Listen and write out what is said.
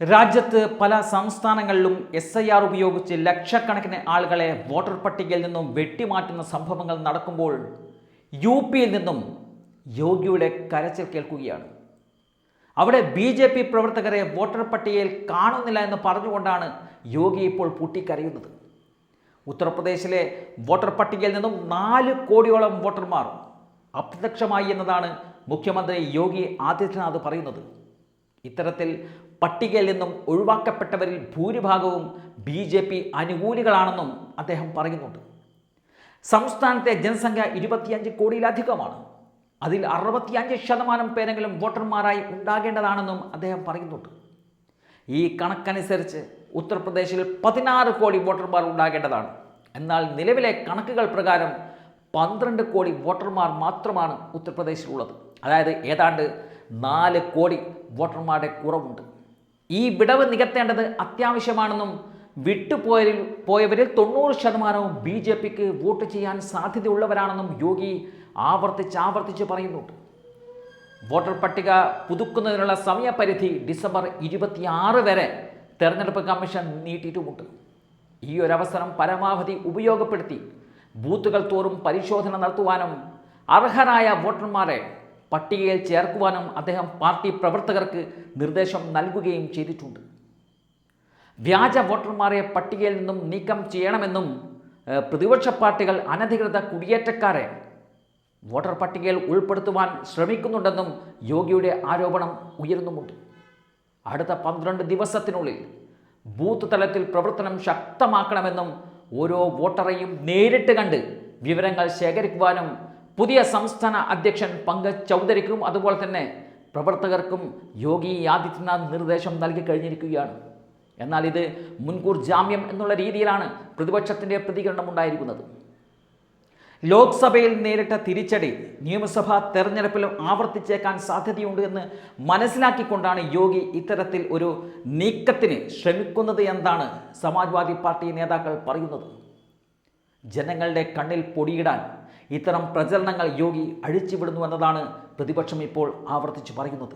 രാജ്യത്ത് പല സംസ്ഥാനങ്ങളിലും എസ് ഐ ആർ ഉപയോഗിച്ച് ലക്ഷക്കണക്കിന് ആളുകളെ വോട്ടർ പട്ടികയിൽ നിന്നും വെട്ടിമാറ്റുന്ന സംഭവങ്ങൾ നടക്കുമ്പോൾ യു പിയിൽ നിന്നും യോഗിയുടെ കരച്ചിൽ കേൾക്കുകയാണ്. അവിടെ ബി ജെ പി പ്രവർത്തകരെ വോട്ടർ പട്ടികയിൽ കാണുന്നില്ല എന്ന് പറഞ്ഞുകൊണ്ടാണ് യോഗി ഇപ്പോൾ പൂട്ടിക്കരയുന്നത്. ഉത്തർപ്രദേശിലെ വോട്ടർ പട്ടികയിൽ നിന്നും നാല് കോടിയോളം വോട്ടർമാർ അപ്രത്യക്ഷമായി എന്നതാണ് മുഖ്യമന്ത്രി യോഗി ആദിത്യനാഥ് പറയുന്നത്. ഇത്തരത്തിൽ പട്ടികയിൽ നിന്നും ഒഴിവാക്കപ്പെട്ടവരിൽ ഭൂരിഭാഗവും ബി ജെ പി അനുകൂലികളാണെന്നും അദ്ദേഹം പറയുന്നുണ്ട്. സംസ്ഥാനത്തെ ജനസംഖ്യ ഇരുപത്തിയഞ്ച് കോടിയിലധികമാണ്. അതിൽ അറുപത്തിയഞ്ച് ശതമാനം പേരെങ്കിലും വോട്ടർമാരായി ഉണ്ടാകേണ്ടതാണെന്നും അദ്ദേഹം പറയുന്നുണ്ട്. ഈ കണക്കനുസരിച്ച് ഉത്തർപ്രദേശിൽ പതിനാറ് കോടി വോട്ടർമാർ ഉണ്ടാകേണ്ടതാണ്. എന്നാൽ നിലവിലെ കണക്കുകൾ പ്രകാരം പന്ത്രണ്ട് കോടി വോട്ടർമാർ മാത്രമാണ് ഉത്തർപ്രദേശിലുള്ളത്. അതായത് ഏതാണ്ട് നാല് കോടി വോട്ടർമാരുടെ കുറവുണ്ട്. ഈ വിടവ് നികത്തേണ്ടത് അത്യാവശ്യമാണെന്നും വിട്ടുപോയതിൽ പോയവരിൽ തൊണ്ണൂറ് ശതമാനവും ബി ജെ പിക്ക് വോട്ട് ചെയ്യാൻ സാധ്യതയുള്ളവരാണെന്നും യോഗി ആവർത്തിച്ച് ആവർത്തിച്ച് പറയുന്നുണ്ട്. വോട്ടർ പട്ടിക പുതുക്കുന്നതിനുള്ള സമയപരിധി ഡിസംബർ ഇരുപത്തിയാറ് വരെ തെരഞ്ഞെടുപ്പ് കമ്മീഷൻ നീട്ടിയിട്ടുമുണ്ട്. ഈ അവസരം പരമാവധി ഉപയോഗപ്പെടുത്തി ബൂത്തുകൾ തോറും പരിശോധന നടത്തുവാനും അർഹരായ വോട്ടർമാരെ പട്ടികയിൽ ചേർക്കുവാനും അദ്ദേഹം പാർട്ടി പ്രവർത്തകർക്ക് നിർദ്ദേശം നൽകുകയും ചെയ്തിട്ടുണ്ട്. വ്യാജ വോട്ടർമാരെ പട്ടികയിൽ നിന്നും നീക്കം ചെയ്യണമെന്നും പ്രതിപക്ഷ പാർട്ടികൾ അനധികൃത കുടിയേറ്റക്കാരെ വോട്ടർ പട്ടികയിൽ ഉൾപ്പെടുത്തുവാൻ ശ്രമിക്കുന്നുണ്ടെന്നും യോഗിയുടെ ആരോപണം ഉയരുന്നുമുണ്ട്. അടുത്ത പന്ത്രണ്ട് ദിവസത്തിനുള്ളിൽ ബൂത്ത് തലത്തിൽ പ്രവർത്തനം ശക്തമാക്കണമെന്നും ഓരോ വോട്ടറെയും നേരിട്ട് കണ്ട് വിവരങ്ങൾ ശേഖരിക്കുവാനും പുതിയ സംസ്ഥാന അധ്യക്ഷൻ പങ്കജ് ചൗധരിക്കും അതുപോലെ തന്നെ പ്രവർത്തകർക്കും യോഗി ആദിത്യനാഥ് നിർദ്ദേശം നൽകി കഴിഞ്ഞിരിക്കുകയാണ്. എന്നാൽ ഇത് മുൻകൂർ ജാമ്യം എന്നുള്ള രീതിയിലാണ് പ്രതിപക്ഷത്തിന്റെ പ്രതികരണം ഉണ്ടായിരിക്കുന്നത്. ലോക്സഭയിൽ നേരിട്ട തിരിച്ചടി നിയമസഭാ തെരഞ്ഞെടുപ്പിലും ആവർത്തിച്ചേക്കാൻ സാധ്യതയുണ്ട് എന്ന് മനസ്സിലാക്കിക്കൊണ്ടാണ് യോഗി ഇത്തരത്തിൽ ഒരു നീക്കത്തിന് ശ്രമിക്കുന്നത് എന്നാണ് സമാജ്വാദി പാർട്ടി നേതാക്കൾ പറയുന്നത്. ജനങ്ങളുടെ കണ്ണിൽ പൊടിയിടാൻ ഇത്തരം പ്രചരണങ്ങൾ യോഗി അഴിച്ചുവിടുന്നു എന്നതാണ് പ്രതിപക്ഷം ഇപ്പോൾ ആവർത്തിച്ചു പറയുന്നത്.